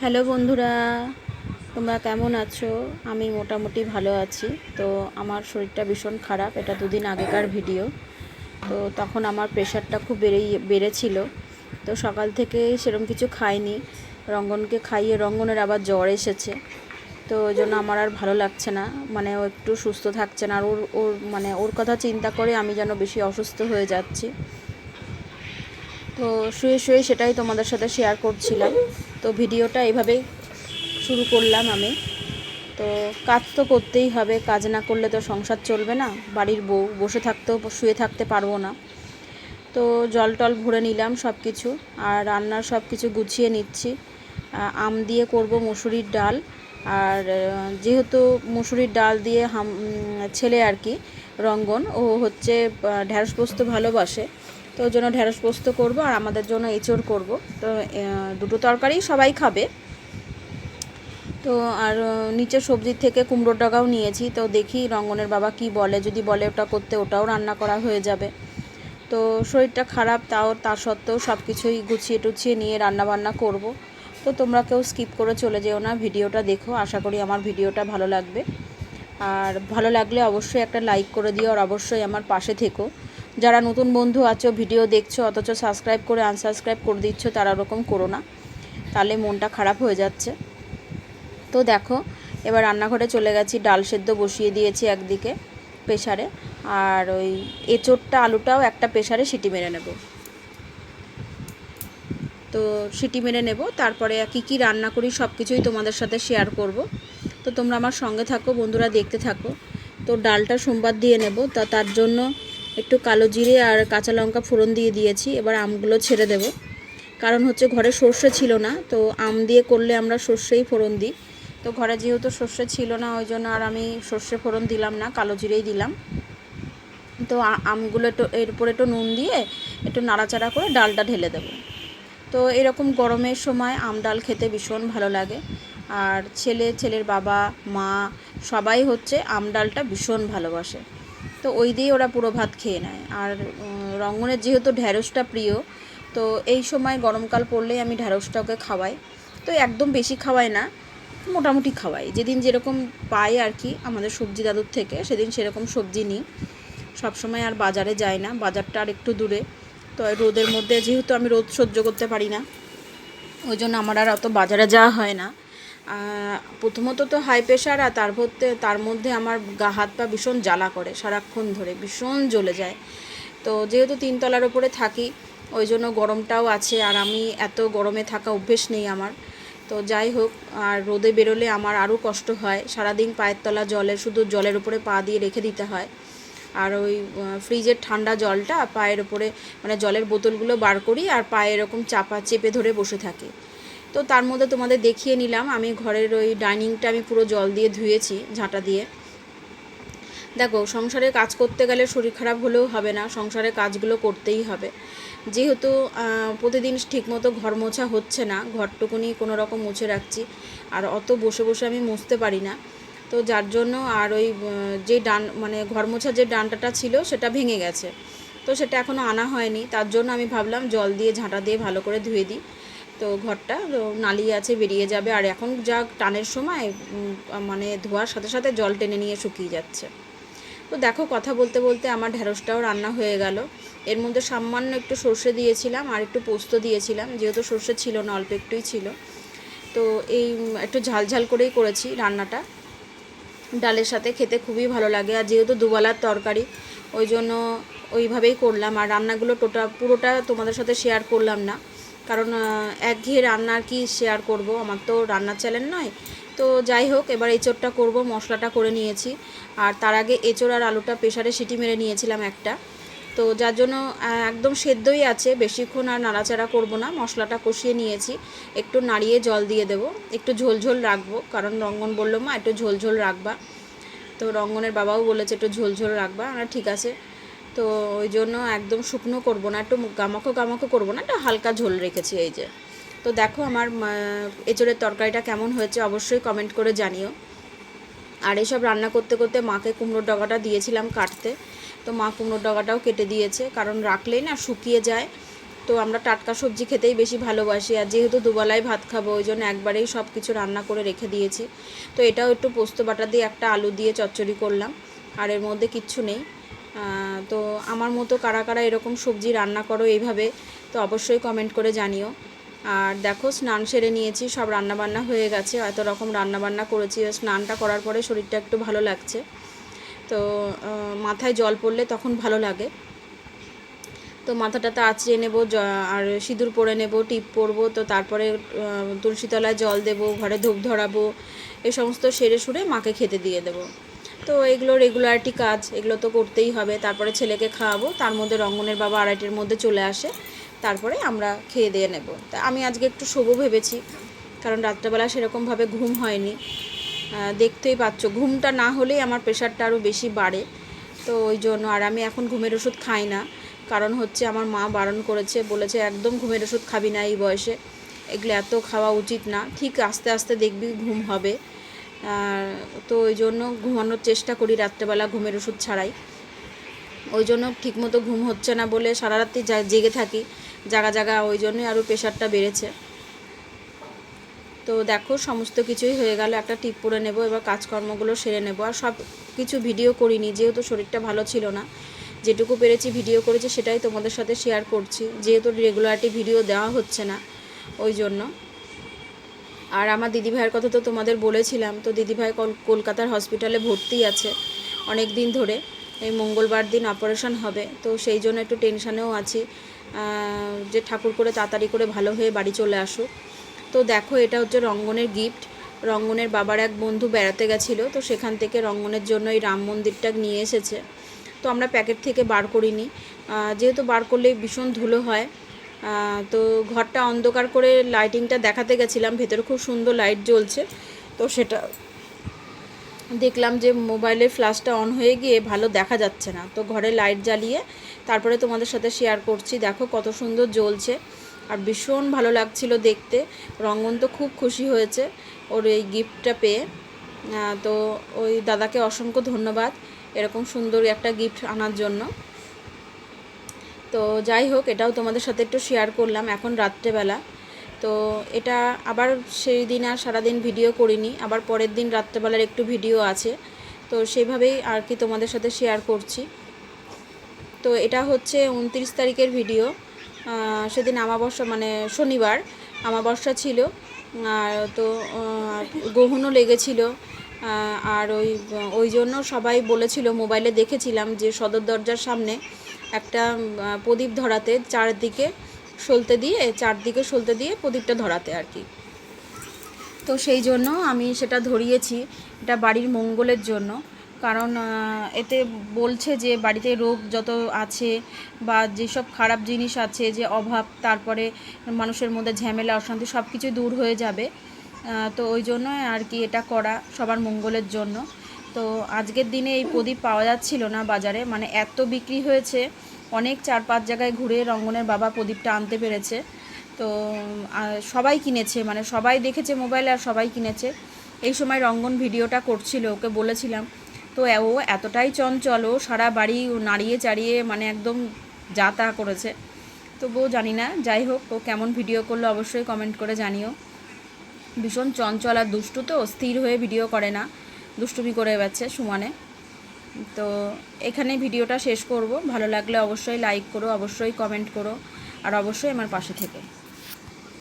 Hello বন্ধুরা, তোমরা কেমন আছো? আমি মোটামুটি ভালো আছি। তো আমার শরীরটা ভীষণ খারাপ, এটা দুদিন আগেকার ভিডিও। তো তখন আমার প্রেশারটা খুব বেড়েই, বেড়েছিল। তো সকাল থেকে সেরকম কিছু খাইনি। রঙ্গনকে খাইয়ে রঙ্গনের আবার জ্বর এসেছে। তো ওই জন্য আমার আর ভালো লাগছে না। মানে ও একটু সুস্থ থাকছে না। আর ওর ওর মানে ওর কথা চিন্তা করে আমি যেন বেশি অসুস্থ হয়ে যাচ্ছি। তো শুয়ে শুয়ে সেটাই তোমাদের সাথে শেয়ার করছিলাম। তো ভিডিওটা এভাবেই শুরু করলাম আমি। তো কাজ তো করতেই হবে, কাজ না করলে তো সংসার চলবে না। বাড়ির বউ, বসে থাকতেও, শুয়ে থাকতে পারব না। তো জল টল ভরে নিলাম সব কিছু আর রান্নার সব কিছু গুছিয়ে নিচ্ছি। আম দিয়ে করব মুসুরির ডাল আর যেহেতু মুসুরির ডাল দিয়ে হাম ছেলে আর কি, রঙ্গন, ও হচ্ছে ঢ্যাঁড়স পোস্ত ভালোবাসে। তো ওই জন্য ঢ্যাঁড়স পোস্ত করব আর আমাদের জন্য এঁচড় করব। তো দুটো তরকারি সবাই খাবে। তো, আর নিচে সবজির থেকে কুমড়োর ডাগাও নিয়েছি। তো দেখি রঙ্গনের বাবা কি বলে। যদি বলে ওটা করতে, ওটাও রান্না করা হয়ে যাবে। তো, শরীরটা খারাপ তাও তা সত্ত্বেও সব কিছুই গুছিয়ে টুছিয়ে নিয়ে রান্না বান্না করব। তো, তোমরা কেউ স্কিপ করে চলে যেও না, ভিডিওটা দেখো। আশা করি আমার ভিডিওটা ভালো লাগবে। আর ভালো লাগলে অবশ্যই একটা লাইক করে দিও, আর অবশ্যই আমার পাশে থেকো। যারা নতুন বন্ধু আছো, ভিডিও দেখছ, অথচ সাবস্ক্রাইব করে আনসাবস্ক্রাইব করে দিচ্ছ, তারা ওরকম করো না। তাহলে মনটা খারাপ হয়ে যাচ্ছে। তো দেখো, এবার রান্নাঘরে চলে গেছি, ডাল সেদ্ধ বসিয়ে দিয়েছি একদিকে প্রেশারে আর ওই এঁচোড়টা, আলুটাও একটা প্রেশারে সিটি মেরে নেব। তো সিটি মেরে নেব। তারপরে কী কী রান্না করি সব কিছুই তোমাদের সাথে শেয়ার করব। তো তোমরা আমার সঙ্গে থাকো, বন্ধুরা দেখতে থাকো। তো ডালটা সোমবার দিয়ে নেব। তা তার জন্য একটু কালো জিরে আর কাঁচা লঙ্কা ফোড়ন দিয়ে দিয়েছি, এবার আমগুলো ছেড়ে দেব। কারণ হচ্ছে ঘরে সর্ষে ছিল না, তো আম দিয়ে করলে আমরা সর্ষেই ফোড়ন দিই। তো ঘরে যেহেতু সর্ষে ছিল না, ওই জন্য আর আমি সর্ষে ফোড়ন দিলাম না, কালো জিরেই দিলাম। তো আমগুলো একটু, এর উপরে একটু নুন দিয়ে একটু নাড়াচাড়া করে ডালটা ঢেলে দেবো। তো এরকম গরমের সময় আম ডাল খেতে ভীষণ ভালো লাগে। আর ছেলে, ছেলের বাবা, মা সবাই হচ্ছে আম ডালটা ভীষণ ভালোবাসে। তো ওই দিয়েই ওরা পুরো ভাত খেয়ে নেয়। আর রঙ্গনের যেহেতু ঢ্যাঁড়সটা প্রিয়, তো এই সময় গরমকাল পড়লেই আমি ঢ্যাঁড়সটা ওকে খাওয়াই। তো একদম বেশি খাওয়াই না, মোটামুটি খাওয়াই। যেদিন যেরকম পাই আর কি, আমাদের সবজি দাদুর থেকে, সেদিন সেরকম সবজি নিই। সবসময় আর বাজারে যাই না, বাজারটা আর একটু দূরে। তো রোদের মধ্যে যেহেতু আমি রোদ সহ্য করতে পারি না, ওই জন্য আমার আর অত বাজারে যাওয়া হয় না। প্রথমত তো হাই প্রেশার আর তার মধ্যে তার মধ্যে আমার গা, হাত পা ভীষণ জ্বালা করে সারাক্ষণ ধরে, ভীষণ জ্বলে যায়। তো যেহেতু তিনতলার ওপরে থাকি, ওই জন্য গরমটাও আছে আর আমি এত গরমে থাকা অভ্যেস নেই আমার। তো যাই হোক, আর রোদে বেরোলে আমার আরও কষ্ট হয়। সারাদিন পায়ের তলা জলে, শুধু জলের উপরে পা দিয়ে রেখে দিতে হয়। আর ওই ফ্রিজের ঠান্ডা জলটা পায়ের ওপরে মানে জলের বোতলগুলো বার করি আর পায়ে এরকম চাপা চেপে ধরে বসে থাকি। তো তার মধ্যে তোমাদের দেখিয়ে নিলাম। আমি ঘরের ওই ডাইনিংটা আমি পুরো জল দিয়ে ধুয়েছি, ঝাঁটা দিয়ে। দেখো, সংসারে কাজ করতে গেলে শরীর খারাপ হলেও হবে না, সংসারে কাজগুলো করতেই হবে। যেহেতু প্রতিদিন ঠিকমতো ঘর মোছা হচ্ছে না, ঘরটুকুনি কোনো রকম মুছে রাখছি, আর অত বসে বসে আমি মুছতে পারি না। তো যার জন্য আর ওই যে ডান মানে ঘর মোছার যে ডানটাটা ছিল সেটা ভেঙে গেছে। তো সেটা এখনও আনা হয়নি, তার জন্য আমি ভাবলাম জল দিয়ে ঝাঁটা দিয়ে ভালো করে ধুয়ে দিই। তো ঘরটা, তো নালি আছে, বেরিয়ে যাবে। আর এখন যা টানের সময় মানে ধোয়ার সাথে সাথে জল টেনে নিয়ে শুকিয়ে যাচ্ছে। তো দেখো, কথা বলতে বলতে আমার ঢ্যাঁড়সটাও রান্না হয়ে গেল। এর মধ্যে সামান্য একটু সর্ষে দিয়েছিলাম আর একটু পোস্ত দিয়েছিলাম, যেহেতু সর্ষে ছিল না, অল্প একটুই ছিল। তো এই একটু ঝাল ঝাল করেই করেছি রান্নাটা। ডালের সাথে খেতে খুবই ভালো লাগে। আর যেহেতু দুবেলার তরকারি, ওই জন্য ওইভাবেই করলাম। আর রান্নাগুলো টোটা, পুরোটা তোমাদের সাথে শেয়ার করলাম না। কারণ একঘেয়ে রান্না আর কি শেয়ার করব। আমার তো রান্নার চ্যানেল নয়। তো যাই হোক, এবার এঁচোড়টা করব, মশলাটা করে নিয়েছি। আর তার আগে এঁচোড় আর আলুটা প্রেশারে সিটি মেরে নিয়েছিলাম একটা। তো যার জন্য একদম সেদ্ধই আছে। বেশিক্ষণ আর নাড়াচাড়া করব না। মশলাটা কষিয়ে নিয়েছি। একটু নাড়িয়ে জল দিয়ে দেবো। একটু ঝোল ঝোল রাখব। কারণ রঙ্গন বলল, মা, একটু ঝোল ঝোল রাখবা। তো রঙ্গনের বাবাও বলেছে, একটু ঝোল ঝোল রাখবা। আর ঠিক আছে। তো ওই জন্য একদম শুকনো করব না, একটু গামাখো গামাখো করব না, একটু হালকা ঝোল রেখেছি এই যে। তো দেখো আমার এঁচোড়ের তরকারিটা কেমন হয়েছে অবশ্যই কমেন্ট করে জানিও। আর এসব রান্না করতে করতে মাকে কুমড়োর ডগাটা দিয়েছিলাম কাটতে, তো মা কুমড়োর ডগাটাও কেটে দিয়েছে, কারণ রাখলেই না শুকিয়ে যায়। তো আমরা টাটকা সবজি খেতেই বেশি ভালোবাসি, আর যেহেতু দুবেলায় ভাত খাব, ওই জন্য একবারেই সব কিছু রান্না করে রেখে দিয়েছি। তো এটাও একটু পোস্ত বাটা দিয়ে একটা আলু দিয়ে চচ্চড়ি করলাম, আর এর মধ্যে কিচ্ছু নেই। তো আমার মতো কারা কারা এরকম সবজি রান্না করো এইভাবে তো অবশ্যই কমেন্ট করে জানিও। আর দেখো স্নান সেরে নিয়েছি সব রান্নাবান্না হয়ে গেছে এত রকম রান্নাবান্না করেছি স্নানটা করার পরে শরীরটা একটু ভালো লাগছে। তো মাথায় জল পড়লে তখন ভালো লাগে। তো মাথাটাতে আঁচড়ে নেব আর সিঁদুর পরে নেব টিপ পরবো তো তারপরে আহ, তুলসী তলায় জল দেবো ঘরে ধূপ ধরাবো এ সমস্ত সেরে সুরে মাকে খেতে দিয়ে দেবো। তো এগুলো রেগুলারিটি কাজ, এগুলো তো করতেই হবে। তারপরে ছেলেকে খাওয়াবো, তার মধ্যে রঙ্গনের বাবা আড়াইটের মধ্যে চলে আসে। তারপরে আমরা খেয়ে দিয়ে নেব। তা আমি আজকে একটু শোবো ভেবেছি, কারণ রাত্রেবেলা সেরকমভাবে ঘুম হয়নি। দেখতেই পাচ্ছ, ঘুমটা না হলেই আমার প্রেশারটা আরও বেশি বাড়ে। তো ওই জন্য আর আমি এখন ঘুমের ওষুধ খাই না। কারণ হচ্ছে আমার মা বারণ করেছে, বলেছে একদম ঘুমের ওষুধ খাবি না এই বয়সে। এগুলো এত খাওয়া উচিত না। ঠিক আস্তে আস্তে দেখবি ঘুম হবে। তো ওই জন্য ঘুমানোর চেষ্টা করি রাত্রেবেলা ঘুমের ওষুধ ছাড়াই। ওই জন্য ঠিকমতো ঘুম হচ্ছে না বলে সারা রাত্রি জেগে থাকি। জাগা জাগা, ওই জন্যই আরও প্রেশারটা বেড়েছে। তো দেখো, সমস্ত কিছুই হয়ে গেল। একটা টিপ পরে নেব, এবার কাজকর্মগুলো সেরে নেব। আর সব কিছু ভিডিও করিনি, যেহেতু শরীরটা ভালো ছিল না। যেটুকু পেরেছি ভিডিও করেছি, সেটাই তোমাদের সাথে শেয়ার করছি। যেহেতু রেগুলারটি ভিডিও দেওয়া হচ্ছে না, ওই জন্য। আর আমার দিদিভাইয়ের কথা তো তোমাদের বলেছিলাম, তো দিদিভাই কল- কলকাতার হসপিটালে ভর্তি আছে অনেক দিন ধরে। এই মঙ্গলবার দিন অপারেশন হবে, তো সেই জন্য একটু টেনশানেও আছি। যে ঠাকুর করে তাড়াতাড়ি করে ভালো হয়ে বাড়ি চলে আসুক। তো দেখো, এটা হচ্ছে রঙ্গনের গিফট রঙ্গনের বাবার এক বন্ধু বেড়াতে গেছিল, তো সেখান থেকে রঙ্গনের জন্য এই রাম মন্দিরটা নিয়ে এসেছে। তো আমরা প্যাকেট থেকে বার করিনি। যেহেতু বার করলে ভীষণ ধুলো হয় তো ঘরটা অন্ধকার করে লাইটিংটা দেখাতে গেছিলাম, ভেতরে খুব সুন্দর লাইট জ্বলছে। তো সেটা দেখলাম যে মোবাইলের ফ্ল্যাশটা অন হয়ে গিয়ে ভালো দেখা যাচ্ছে না। তো ঘরে লাইট জ্বালিয়ে তারপরে তোমাদের সাথে শেয়ার করছি। দেখো কত সুন্দর জ্বলছে আর ভীষণ ভালো লাগছিল দেখতে। রঙ্গন তো খুব খুশি হয়েছে ওর এই গিফটটা পেয়ে। তো ওই দাদাকে অসংখ্য ধন্যবাদ। এরকম সুন্দর একটা গিফট আনার জন্য। তো যাই হোক, এটাও তোমাদের সাথে একটু শেয়ার করলাম এখন রাত্রেবেলা। তো এটা আবার সেই দিন আর সারাদিন ভিডিও করিনি, আবার পরের দিন রাত্রেবেলার একটু ভিডিও আছে। তো সেইভাবেই আর কি তোমাদের সাথে শেয়ার করছি। তো এটা হচ্ছে উনত্রিশ তারিখের ভিডিও সেদিন আমাবস্যা মানে শনিবার আমাবস্যা ছিল। আর তো গ্রহণও লেগেছিল। আর ওই ওই জন্য সবাই বলেছিল, মোবাইলে দেখেছিলাম যে সদর দরজার সামনে একটা প্রদীপ ধরাতে চারদিকে সলতে দিয়ে, চারদিকে সলতে দিয়ে প্রদীপটা ধরাতে আর কি। তো সেই জন্য আমি সেটা ধরিয়েছি। এটা বাড়ির মঙ্গলের জন্য। কারণ এতে বলছে যে বাড়িতে রোগ যত আছে বা যেসব খারাপ জিনিস আছে, যে অভাব, তারপরে মানুষের মধ্যে ঝামেলা, অশান্তি সব কিছু দূর হয়ে যাবে। তো ওই জন্য আর কি এটা করা সবার মঙ্গলের জন্য। তো আজকের দিনে এই প্রদীপ পাওয়া যাচ্ছিল না বাজারে। মানে এত বিক্রি হয়েছে অনেক চার পাঁচ জায়গায় ঘুরে রঙ্গনের বাবা প্রদীপটা আনতে পেরেছে। তো সবাই কিনেছে মানে সবাই দেখেছে মোবাইলে আর সবাই কিনেছে। এই সময় রঙ্গন ভিডিওটা করছিল, ওকে বলেছিলাম, তো ও এতটাই চঞ্চল, ও সারা বাড়ি নাড়িয়ে চাড়িয়ে মানে একদম যা তা করেছে। তবুও জানি না, যাই হোক, ও কেমন ভিডিও করল অবশ্যই কমেন্ট করে জানিও। ভীষণ চঞ্চল আর দুষ্টু তো, স্থির হয়ে ভিডিও করে না, দুষ্টুমি করে যাচ্ছে সুমানে। তো এখানে ভিডিওটা শেষ করব। ভালো লাগলে অবশ্যই লাইক করো, অবশ্যই কমেন্ট করো, আর অবশ্যই আমার পাশে থেকে।